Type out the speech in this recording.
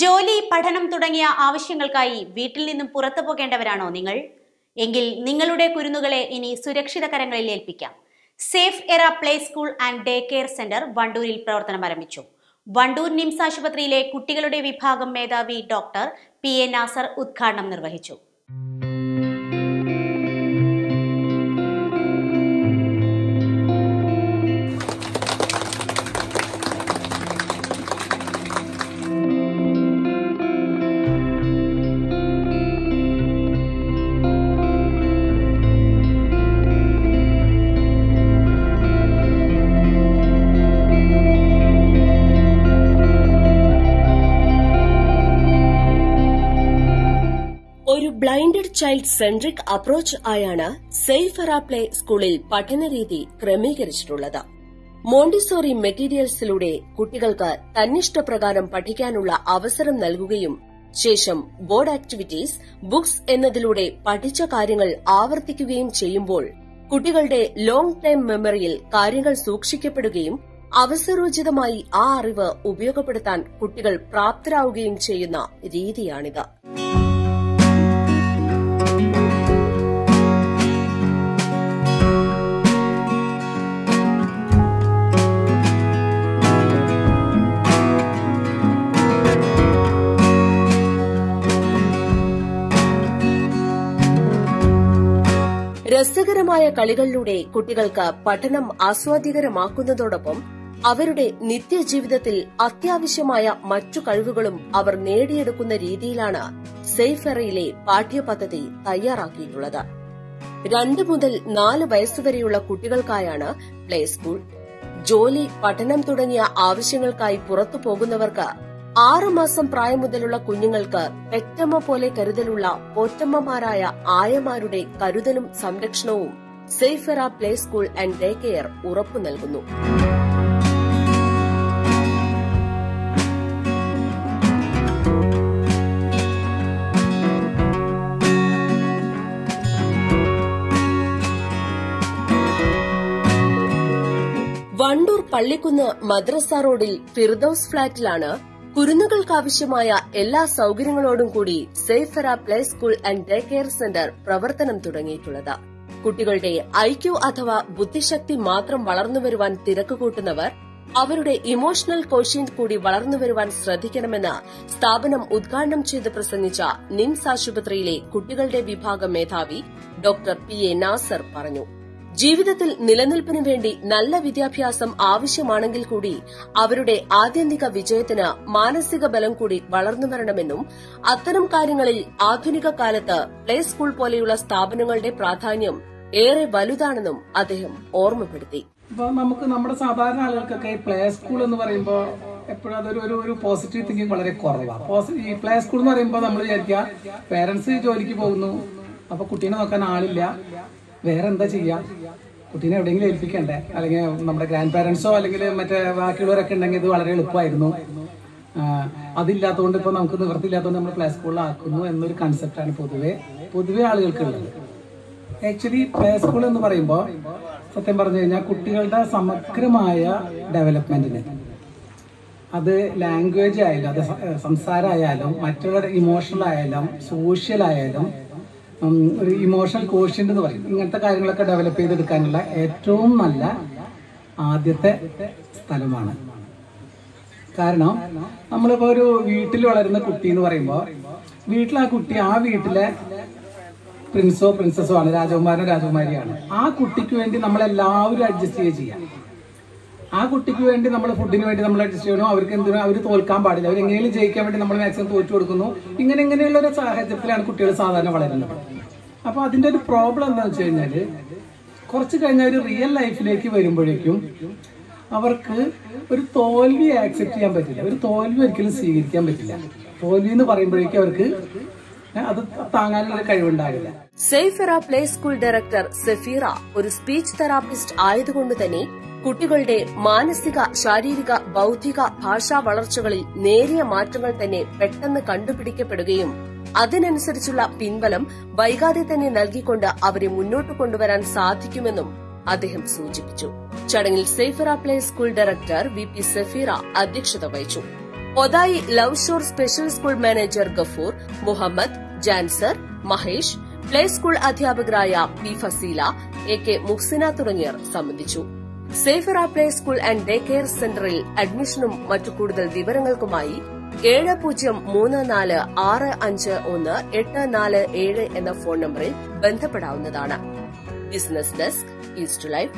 ജോലി പഠനം തുടങ്ങിയ ആവശ്യങ്ങൾക്കായി വീട്ടിൽ നിന്നും പുറത്തു പോകേണ്ടവരാണോ നിങ്ങൾ? എങ്കിൽ നിങ്ങളുടെ കുരുന്നുകളെ ഇനി സുരക്ഷിത കരങ്ങളിൽ ഏൽപ്പിക്കാം. Safeera play school and day care centre വണ്ടൂരിൽ പ്രവർത്തനം ആരംഭിച്ചു. വണ്ടൂർ നിംസ് ആശുപത്രിയിലെ കുട്ടികളുടെ വിഭാഗം മേധാവി ഡോക്ടർ പി എ നാസർ ഉദ്ഘാടനം നിർവഹിച്ചു. ചൈൽഡ് സെൻട്രിക് അപ്രോച്ച് ആയാണ് സെയ്ഫ് പ്ലേ സ്കൂളിൽ പഠനരീതി ക്രമീകരിച്ചിട്ടുള്ളത്. മോണ്ടിസോറി മെറ്റീരിയൽസിലൂടെ കുട്ടികൾക്ക് തന്നിഷ്ടപ്രകാരം പഠിക്കാനുള്ള അവസരം നൽകുകയും ശേഷം ബോർഡ് ആക്ടിവിറ്റീസ് ബുക്സ് എന്നതിലൂടെ പഠിച്ച കാര്യങ്ങൾ ആവർത്തിക്കുകയും ചെയ്യുമ്പോൾ കുട്ടികളുടെ ലോങ് ടൈം മെമ്മറിയിൽ കാര്യങ്ങൾ സൂക്ഷിക്കപ്പെടുകയും അവസരോചിതമായി ആ അറിവ് ഉപയോഗപ്പെടുത്താൻ കുട്ടികൾ പ്രാപ്തരാവുകയും ചെയ്യുന്ന രീതിയാണിത്. രസകരമായ കളികളിലൂടെ കുട്ടികൾക്ക് പഠനം ആസ്വാദ്യകരമാക്കുന്നതോടൊപ്പം അവരുടെ നിത്യജീവിതത്തിൽ അത്യാവശ്യമായ മറ്റു കഴിവുകളും അവർ നേടിയെടുക്കുന്ന രീതിയിലാണ് സേഫെറയിലെ പാഠ്യപദ്ധതി തയ്യാറാക്കിയിട്ടുള്ളത്. രണ്ട് മുതൽ നാല് വയസ്സുവരെയുള്ള കുട്ടികൾക്കായാണ് പ്ലേ സ്കൂൾ. ജോലി പഠനം തുടങ്ങിയ ആവശ്യങ്ങൾക്കായി പുറത്തു പോകുന്നവർക്ക് ആറു മാസം പ്രായം മുതലുള്ള കുഞ്ഞുങ്ങൾക്ക് പെറ്റമ്മ പോലെ കരുതലുള്ള പോറ്റമ്മമാരായ ആയമാരുടെ കരുതലും സംരക്ഷണവും Safeera play school and day care ഉറപ്പു നൽകുന്നു. വണ്ടൂർ പള്ളിക്കുന്ന് മദ്രസ റോഡിൽ ഫിർദൌസ് ഫ്ളാറ്റിലാണ് കുരുന്നുകൾക്കാവശ്യമായ എല്ലാ സൌകര്യങ്ങളോടും കൂടി Safeera play school and day care centre പ്രവർത്തനം തുടങ്ങിയിട്ടുള്ളത്. കുട്ടികളുടെ ഐക്യു അഥവാ ബുദ്ധിശക്തി മാത്രം വളർന്നുവരുവാൻ തിരക്ക് കൂട്ടുന്നവർ അവരുടെ ഇമോഷണൽ കോഷ്യന്റ് കൂടി വളർന്നു വരുവാൻ ശ്രദ്ധിക്കണമെന്ന് സ്ഥാപനം ഉദ്ഘാടനം ചെയ്ത് പ്രസംഗിച്ച നിംസ് ആശുപത്രിയിലെ കുട്ടികളുടെ വിഭാഗം മേധാവി ഡോക്ടർ പി എ നാസർ പറഞ്ഞു. ജീവിതത്തിൽ നിലനിൽപ്പിനു വേണ്ടി നല്ല വിദ്യാഭ്യാസം ആവശ്യമാണെങ്കിൽ കൂടി അവരുടെ ആത്യന്തിക വിജയത്തിന് മാനസിക ബലം കൂടി വളർന്നു വരണമെന്നും അത്തരം കാര്യങ്ങളിൽ ആധുനിക കാലത്ത് പ്ലേ സ്കൂൾ പോലെയുള്ള സ്ഥാപനങ്ങളുടെ പ്രാധാന്യം ഏറെ വലുതാണെന്നും അദ്ദേഹം ഓർമ്മപ്പെടുത്തി. ഇപ്പം നമുക്ക് നമ്മുടെ സാധാരണ ആളുകൾക്കൊക്കെ ഈ പ്ലേ സ്കൂൾ എന്ന് പറയുമ്പോൾ എപ്പോഴും അതൊരു ഒരു പോസിറ്റീവ് തിങ്കിങ് വളരെ കുറവാണ് ഈ പ്ലേ സ്കൂൾ എന്ന് പറയുമ്പോൾ നമ്മൾ വിചാരിക്കുക പേരൻസ് ജോലിക്ക് പോകുന്നു അപ്പൊ കുട്ടീനെ നോക്കാൻ ആളില്ല വേറെ എന്താ ചെയ്യാം? കുട്ടീനെ എവിടെയെങ്കിലും ഏൽപ്പിക്കണ്ടേ? അല്ലെങ്കിൽ നമ്മുടെ ഗ്രാൻഡ് പാരൻസോ അല്ലെങ്കിൽ മറ്റേ ബാക്കിയുള്ളവരൊക്കെ ഉണ്ടെങ്കിൽ ഇത് വളരെ എളുപ്പമായിരുന്നു. അതില്ലാത്തതുകൊണ്ട് ഇപ്പൊ നമുക്ക് നിവൃത്തിയില്ലാത്തതുകൊണ്ട് നമ്മൾ പ്ലേ സ്കൂളിലാക്കുന്നു എന്നൊരു കൺസെപ്റ്റാണ് പൊതുവെ. പൊതുവെ ആളുകൾക്കുള്ളത്. ആക്ച്വലി പ്ലേ സ്കൂൾ എന്ന് പറയുമ്പോൾ സത്യം പറഞ്ഞു കഴിഞ്ഞാൽ കുട്ടികളുടെ സമഗ്രമായ ഡെവലപ്മെന്റിന് അത് ലാംഗ്വേജ് ആയാലും അത് സംസാരമായാലും മറ്റുള്ള ഇമോഷണൽ ആയാലും സോഷ്യൽ ആയാലും ഒരു ഇമോഷണൽ കോഷ്യന്റ് എന്ന് പറയും ഇങ്ങനത്തെ കാര്യങ്ങളൊക്കെ ഡെവലപ്പ് ചെയ്തെടുക്കാനുള്ള ഏറ്റവും നല്ല ആദ്യത്തെ സ്ഥലമാണ്. കാരണം നമ്മളിപ്പോ ഒരു വീട്ടിൽ വളരുന്ന കുട്ടി എന്ന് പറയുമ്പോൾ വീട്ടിൽ ആ കുട്ടി ആ വീട്ടിലെ പ്രിൻസോ പ്രിൻസസോ ആണ് രാജകുമാരനോ രാജകുമാരിയാണ് ആ കുട്ടിക്ക് വേണ്ടി നമ്മളെല്ലാവരും അഡ്ജസ്റ്റ് ചെയ്യുക ചെയ്യാം. ആ കുട്ടിക്ക് വേണ്ടി നമ്മൾ ഫുഡിന് വേണ്ടി നമ്മൾ അഡ്ജസ്റ്റ് ചെയ്യണോ അവർക്ക് എന്തിനും അവർ തോൽക്കാൻ പാടില്ല. അവർ എങ്ങനെയും ജയിക്കാൻ വേണ്ടി നമ്മൾ മാക്സിമം തോറ്റു കൊടുക്കുന്നു. ഇങ്ങനെ ഇങ്ങനെയുള്ള ഒരു സാഹചര്യത്തിലാണ് കുട്ടികൾ സാധാരണ വളരുന്നത്. അപ്പൊ അതിന്റെ ഒരു പ്രോബ്ലം എന്താണെന്ന് വെച്ച് കഴിഞ്ഞാൽ കുറച്ച് കഴിഞ്ഞ ഒരു റിയൽ ലൈഫിലേക്ക് വരുമ്പോഴേക്കും അവർക്ക് ഒരു തോൽവി ആക്സെപ്റ്റ് ചെയ്യാൻ പറ്റില്ല. ഒരു തോൽവി ഒരിക്കലും സ്വീകരിക്കാൻ പറ്റില്ല. തോൽവി എന്ന് പറയുമ്പോഴേക്കും അവർക്ക് അത് താങ്ങാനുള്ള കഴിവുണ്ടാകില്ല. Safeera play school director Safeera ഒരു സ്പീച്ച് തെറാപ്പിസ്റ്റ് ആയതുകൊണ്ട് തന്നെ കുട്ടികളുടെ മാനസിക ശാരീരിക ബൌദ്ധിക ഭാഷാ വളർച്ചകളിൽ നേരിയ മാറ്റങ്ങൾ തന്നെ പെട്ടെന്ന് കണ്ടുപിടിക്കപ്പെടുകയും അതിനനുസരിച്ചുള്ള പിൻബലം വൈകാതെ തന്നെ നൽകിക്കൊണ്ട് അവരെ മുന്നോട്ട് കൊണ്ടുവരാൻ സാധിക്കുമെന്നും അദ്ദേഹം സൂചിപ്പിച്ചു. ചടങ്ങിൽ Safeera play school director V P Safeera അധ്യക്ഷത വഹിച്ചു. Othayi love shore special school manager Gafoor Muhammad Janser Mahesh play school അധ്യാപകരായ P Faseela A K Muhsina തുടങ്ങിയവർ സംബന്ധിച്ചു. Safeera play school and day care സെന്ററിൽ അഡ്മിഷനും മറ്റു കൂടുതൽ വിവരങ്ങൾക്കുമായി ഏഴ് പൂജ്യം മൂന്ന് നാല് ആറ് അഞ്ച് ഒന്ന് എട്ട് നാല് ഏഴ് എന്ന ഫോൺ നമ്പറിൽ ബന്ധപ്പെടാവുന്നതാണ്. Business desk east life